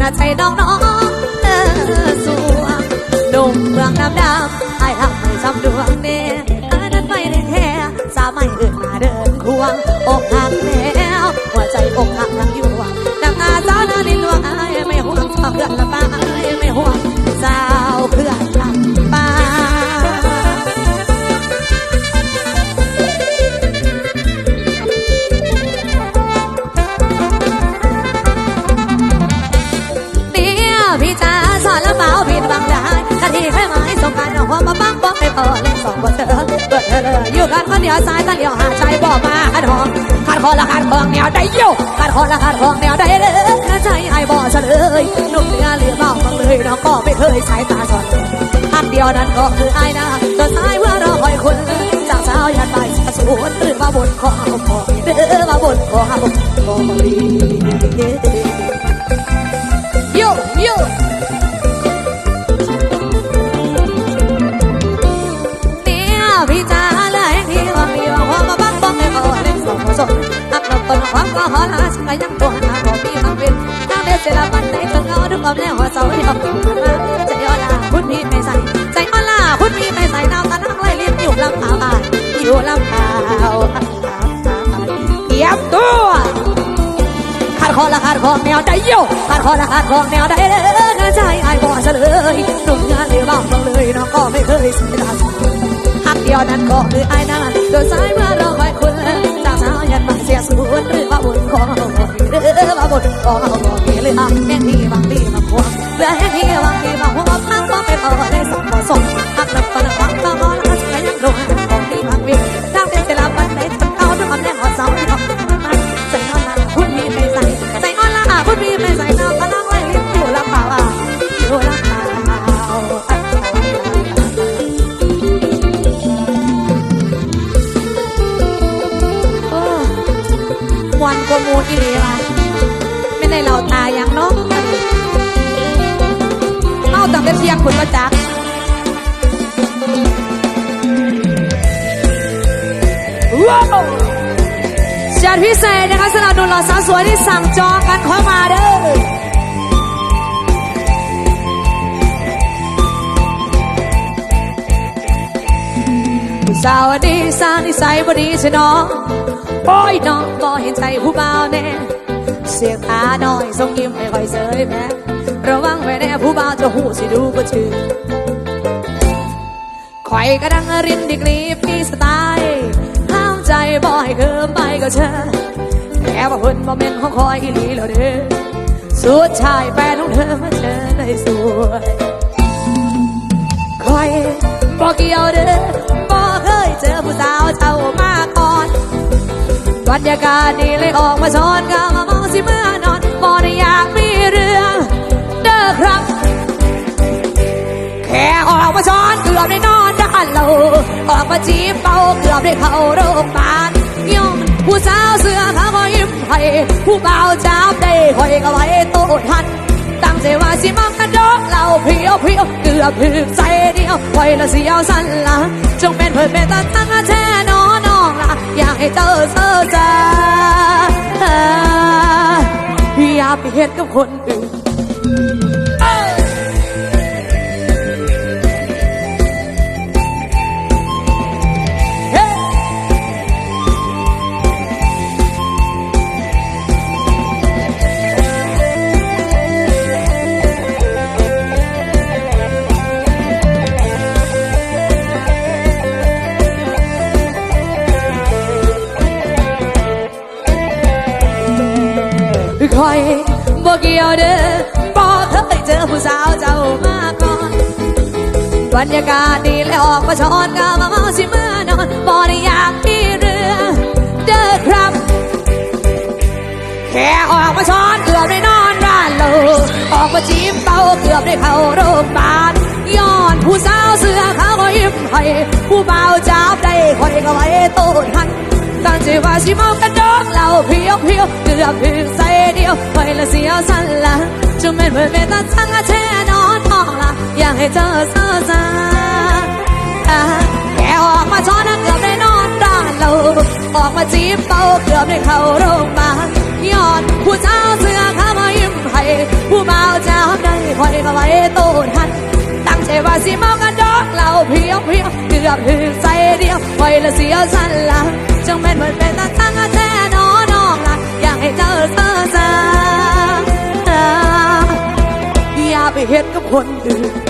สวยงาใจน้องน้องเออสวงหนุ่มเมืองน้ำดำไอ้ทำให้ช้ำดวงเด่นอันนั้นไม่ได้แค่สามัยเดินมาเดินควงอกหั อยู่กันคนเดียวซ้ายตาเลี้ยวหาใจบอกมาขัดหองขัดคอละขัดเพิงแนวได้โยขัดคอละขัดเพิงแนวได้เลยใจไอ้บ่เฉลยหนุ่มเนื้อเหลือเบาบังเลยน้องก็ไม่เคยสายตาสอนอันเดียวนั้นก็คือไอ้นะตัวซ้ายเพื่อรอคอยคุณจากเช้ายันบ่ายสะสวนหรือมาบนคอผมพอเด้อมาบนคอผมพอดี ก็ยังตัวหาก็มีมันเป็นทางเด็ดเสร็จแล้วมันได้ต้องเอาดูความแน่หัวเสาที่เอาขึ้นมาใจอ่อนลาคุณพี่ไม่ใส่ใจอ่อนลาคุณพี่ไม่ใส่น้ำตานั่งไล่เลี้ยงอยู่ลำพาวอยู่ลำพาวเตรียมตัวขาดคอละขาดคอแนวได้โยขาดคอละขาดคอแนวได้เลยกระใจไอ้บ่เฉลยหนุ่มงานเลยบ้างบังเลยน้องก็ไม่เคยเสียดายหักเดียวนั้นก็คือไอ้นั่นโดนสายเมื่อเรา ว่าบุญของเราบ่มีเลยหักแห่งที่บางทีบางพวงเลือแห่งที่บางทีบางพวงพักก็ไม่พอได้สองพอส่งหักนับตอนนับก็มองแล้วก็ยังรงของที่บางวิทางเดินเสร็จแล้วมันได้ทำเอาด้วยความแน่หัวเสาที่เราใส่นอนละคุณมีไม่ใส่ใส่นอนละคุณมีไม่ใส่น้ำพลังไว้ลิ้นอยู่ลำบากอยู่ลำบากมวนกว่ามูอีหลีว่ เป็นเสียงคุณก็จักว้าวจัดพิเศษนะคะสำหรับหนุ่มหล่อสาวสวยที่สั่งจองกันเข้ามาเด้อสาวดีสางนิสัยบดีใช่น้องปอยน้องบ่เห็นใจผู้บ่าวแน่ เสียงตาน้อยส่งยิ้มให้คอยเสยแม่ ระวังไว้แน่ผู้บ่าวจะหูสิดูบ่ชื่อคอยกระดังรินดิกรีปีสไตล์ห้ามใจบ่ให้เคิมไปก็เชิญแค่ว่าเพิ่นบ่แม่นของคอยอีหลีแล้วเด้อสุดชายแฟนของเธอมาเจอได้สวยคอยบ่เกี่ยวเด้อบ่เคยเจอผู้สาวเจ้ามาก่อนบรรยากาศดีเลยออกมาช้อนกามาเมาสิเมื่อนอนบ่ได้อยาก อบได้นอนด้านเราออกมาจีบเป่าเกือบได้เข้าโรงพยาบาลย้อนผู้สาวเสื้อขาวก็ยิ้มให้ผู้เบาวจับได้คอยก็ไว้โต้ทันตั้งใจว่าสิมังกันดอกเราเพียวเพียวเกือบถึงใจเดียวไว้ละเสียวสั้นละจงเป็นเพื่อนเป็นตาตั้งแช่นอนน้องละอยากให้เจอเจอจ้าอย่าไปเห็นกับคนอื่น บ่เกี่ยวเด้อบ่เคยเจอผู้สาวเจ้ามาก่อนบรรยากาศดีแล้วออกมาช้อนกามาเมาสิมื่อนอนบ่ได้อยากมีเรื่องเด้อครับ แค่ออกมาช้อนเกือบได้นอนร้านโลออกมาจีบเป่าเกือบได้เข้าโรงพยาบาลย้อนผู้สาวเสื้อขาวก็ยิ้มให้ผู้บ่าวจับได้คอยก็ไว้โต้ทัน ตั้งใจว่าชิมองกระดกเราเพียวเพียวเกือบเพีใสเดียวไปละเสียวสันละจะไม่เหมือนเมตาช่างอาเช่นอนทองละอยากให้เจอเซอร์ซาแกออกมาช้อนเกือบได้นอนร้านเราออกมาจีบเป้าเกือบได้เข้าโรงพยาบาลยอดผู้เจ้าเสื้อข้ามายิ้มให้ผู้เบาเจ้าได้คอยมาไว้โตหันตั้งใจว่าสิเมากันดอกเราเพียวเพียวเกือบถึงใจเดียวไอยละเสียวสันหลัง จังแม่นเบิดเป็นตาสังแท้น้อน้องละอยากให้เธอเธอซาอย่าไปเฮ็ดกับคนอื่น